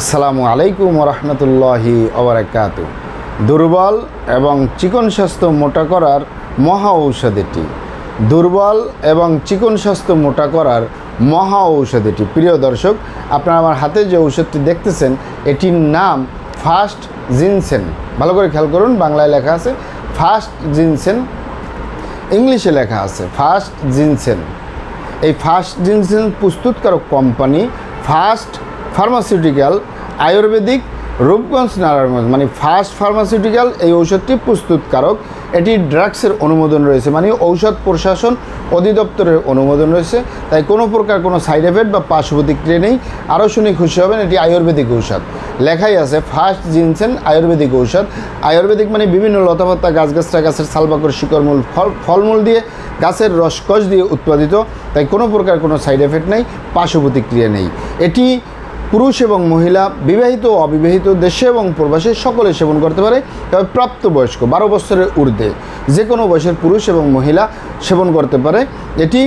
আসসালামু আলাইকুম রহমতুল্লাহি ওবরাকাত দুর্বল এবং চিকন স্বাস্থ্য মোটা করার মহা ঔষধ এটি দুর্বল এবং চিকন স্বাস্থ্য মোটা করার মহা ঔষধ এটি প্রিয় দর্শক, আপনারা আমার হাতে যে ঔষধটি দেখতেছেন, এটির নাম ফাস্ট জিনসেন। ভালো করে খেয়াল করুন, বাংলায় লেখা আছে ফাস্ট জিনসেন। ইংলিশে লেখা আছে ফাস্ট জিনসেন। এই ফাস্ট জিনসেন প্রস্তুতকারক company fast pharmaceutical, Ayurvedic, Rupganj, Narayanganj. মানে ফার্স্ট ফার্মাসিউটিক্যাল এই ঔষধটি প্রস্তুতকারক। এটি ড্রাগসের অনুমোদন রয়েছে। মানে ঔষধ প্রশাসন অধিদপ্তরের অনুমোদন রয়েছে। তাই কোনো প্রকার কোনো সাইড এফেক্ট বা পার্শ্ব প্রতিক্রিয়া নেই। আরও শুনে খুশি হবেন, এটি আয়ুর্বেদিক ঔষধ। লেখাই আছে ফার্স্ট জিনসেন আয়ুর্বেদিক ঔষধ। আয়ুর্বেদিক মানে বিভিন্ন লতাপাতা গাছগাছরা গাছের সালবাকর শিকড়মূল, ফল, ফলমূল দিয়ে গাছের রসকস দিয়ে উৎপাদিত। তাই কোনো প্রকার কোনো সাইড এফেক্ট নেই পার্শ্ব প্রতিক্রিয়া নেই। এটি পুরুষ এবং মহিলা, বিবাহিত ও অবিবাহিত, দেশে এবং প্রবাসে সকলে সেবন করতে পারে, তবে প্রাপ্তবয়স্ক, বারো বছরের ঊর্ধ্বে যে কোনো বয়সের পুরুষ এবং মহিলা সেবন করতে পারে। এটি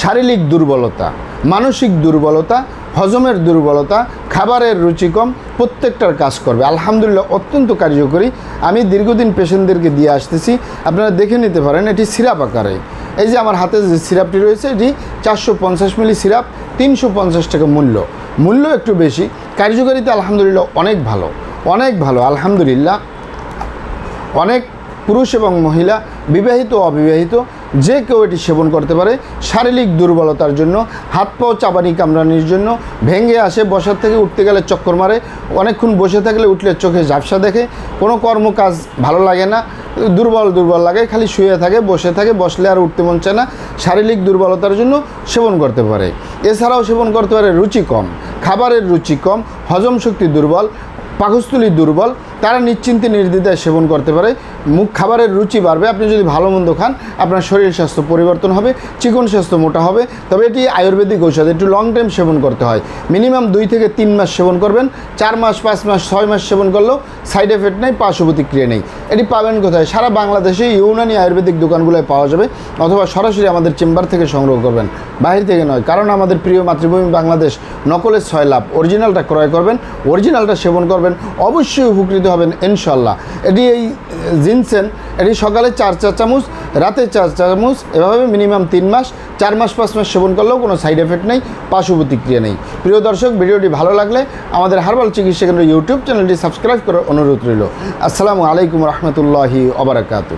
শারীরিক দুর্বলতা, মানসিক দুর্বলতা, হজমের দুর্বলতা, খাবারের রুচি কম, প্রত্যেকটার কাজ করবে। আলহামদুলিল্লাহ, অত্যন্ত কার্যকরী। আমি দীর্ঘদিন পেশেন্টদেরকে দিয়ে আসতেছি। আপনারা দেখে নিতে পারেন, এটি সিরাপ আকারে। এই যে আমার হাতে যে সিরাপটি রয়েছে, এটি চারশো পঞ্চাশ মিলি সিরাপ, তিনশো পঞ্চাশ টাকা মূল্য। মূল্য একটু বেশি। কার্যকারিতা আলহামদুলিল্লাহ অনেক ভালো। অনেক ভালো, আলহামদুলিল্লাহ। অনেক পুরুষ এবং মহিলা, বিবাহিত অবিবাহিত, যে কেউ এটি সেবন করতে পারে শারীরিক দুর্বলতার জন্য, হাত পাও চাবানি কামড়ানির জন্য, ভেঙে আসে, বসার থেকে উঠতে গেলে চক্কর মারে, অনেকক্ষণ বসে থাকলে উঠলে চোখে ঝাপসা দেখে, কোনো কর্মকাজ ভালো লাগে না, দুর্বল দুর্বল লাগে, খালি শুয়ে থাকে, বসে থাকে, বসলে আর উঠতে মন চায় না, শারীরিক দুর্বলতার জন্য সেবন করতে পারে। এছাড়াও সেবন করতে পারে রুচি কম। খাবারের রুচি কম হজম শক্তি দুর্বল পাকস্থলী দুর্বল তারা নিশ্চিন্তে নির্দ্বিধায় সেবন করতে পারে। মুখ খাবারের রুচি বাড়বে, আপনি যদি ভালো মন্দ খান, আপনার শরীর স্বাস্থ্য পরিবর্তন হবে, চিকন স্বাস্থ্য মোটা হবে। তবে এটি আয়ুর্বেদিক ঔষধ, একটু লং টাইম সেবন করতে হয়। মিনিমাম দুই থেকে তিন মাস সেবন করবেন, চার মাস, পাঁচ মাস, ছয় মাস সেবন করলেও সাইড এফেক্ট নেই, পার্শ্ব প্রতিক্রিয়া নেই। এটি পাবেন কোথায়? সারা বাংলাদেশে ইউনানি আয়ুর্বেদিক দোকানগুলোয় পাওয়া যাবে, অথবা সরাসরি আমাদের চেম্বার থেকে সংগ্রহ করবেন। বাইরে থেকে নয়, কারণ আমাদের প্রিয় মাতৃভূমি বাংলাদেশ নকলের ছয় লাভ। অরিজিনালটা ক্রয় করবেন অরিজিনালটা সেবন করবেন, অবশ্যই উপকৃত হবেন ইনশাল্লাহ এটি এই জিনসেন, এটি সকালে চার চা চামচ, রাতে চার চামচ, এভাবে মিনিমাম তিন মাস, চার মাস, পাঁচ মাস সেবন করলেও কোনো সাইড এফেক্ট নেই, পার্শ্ব প্রতিক্রিয়া নেই। প্রিয় দর্শক, ভিডিওটি ভালো লাগলে আমাদের হার্বাল চিকিৎসা কেন্দ্র ইউটিউব চ্যানেলটি সাবস্ক্রাইব করার অনুরোধ রইল। আসসালামু আলাইকুম রহমতুল্লাহি অবরাকাতু